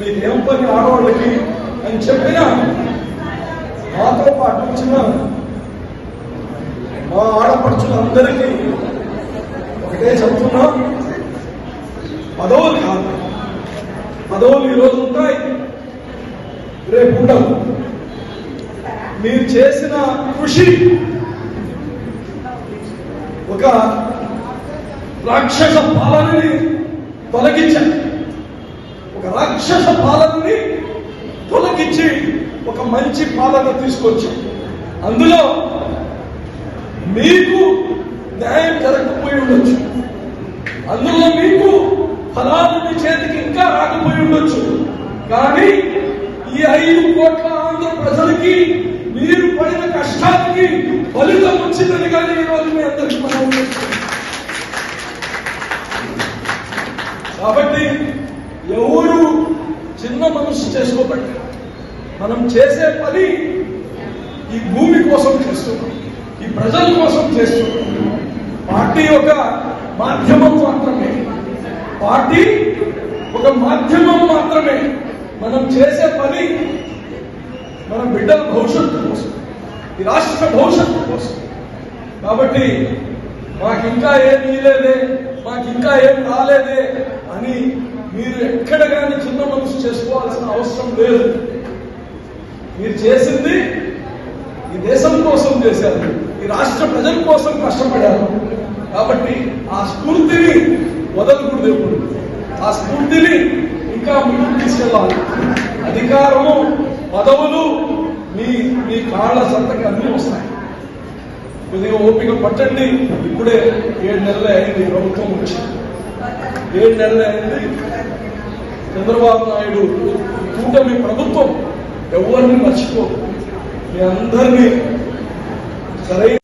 మీ పని ఆడవాళ్ళకి అని చెప్పిన మాతో పాటు వచ్చిన మా ఆడపడుచులందరికీ ఒకటే చెప్తున్నా. పదవులు కాదు. పదవులు ఈరోజు ఉంటాయి. రేపు ఉండవు. మీరు చేసిన కృషి ఒక రాక్షస పాలనని తొలగించారు ఒక రాక్షస పాలనని తొలగించి ఒక మంచి పాలన తీసుకొచ్చాం అందులో మీకు న్యాయం జరగకపోయి ఉండొచ్చు. అందులో మీకు ఫలాలు చేతికి ఇంకా రాకపోయి ఉండొచ్చు. కానీ ఈ ఐదు కోట్ల ఆంధ్ర ప్రజలకి మీరు పడిన కష్టానికి ఫలితం వచ్చిందని కానీ ఈరోజు మీ అందరికీ మనం కాబట్టి మనసు చేసుకోబట్టి మనం చేసే పని ఈ భూమి కోసం చేస్తున్నాం ఈ ప్రజల కోసం చేస్తున్నాం. పార్టీ ఒక మాధ్యమం మాత్రమే. పార్టీ ఒక మాధ్యమం మాత్రమే. మనం చేసే పని మన బిడ్డల భవిష్యత్తు కోసం ఈ రాష్ట్ర భవిష్యత్తు కోసం. కాబట్టి మాకు ఇంకా ఏం ఇలేదే మాకు ఇంకా ఏం రాలేదే అని మీరు ఎక్కడ కానీ చిన్న మనసు చేసుకోవాల్సిన అవసరం లేదు. మీరు చేసింది ఈ దేశం కోసం చేశారు. ఈ రాష్ట్ర ప్రజల కోసం కష్టపడారు. కాబట్టి ఆ స్ఫూర్తిని వదలకూడదు ఆ స్ఫూర్తిని ఇంకా ముందుకు తీసుకెళ్ళాలి. అధికారము పదవులు మీ మీ కాళ్ళ సంతకి అన్నీ వస్తాయి. కొద్దిగా ఓపిక పట్టండి. ఇప్పుడే ఏడు నెలలే అయింది ప్రభుత్వం వచ్చి ఏడు నెలలే అయింది. చంద్రబాబు నాయుడు కూటమి ప్రభుత్వం ఎవరిని మర్చిపో మీ అందరినీ సరైన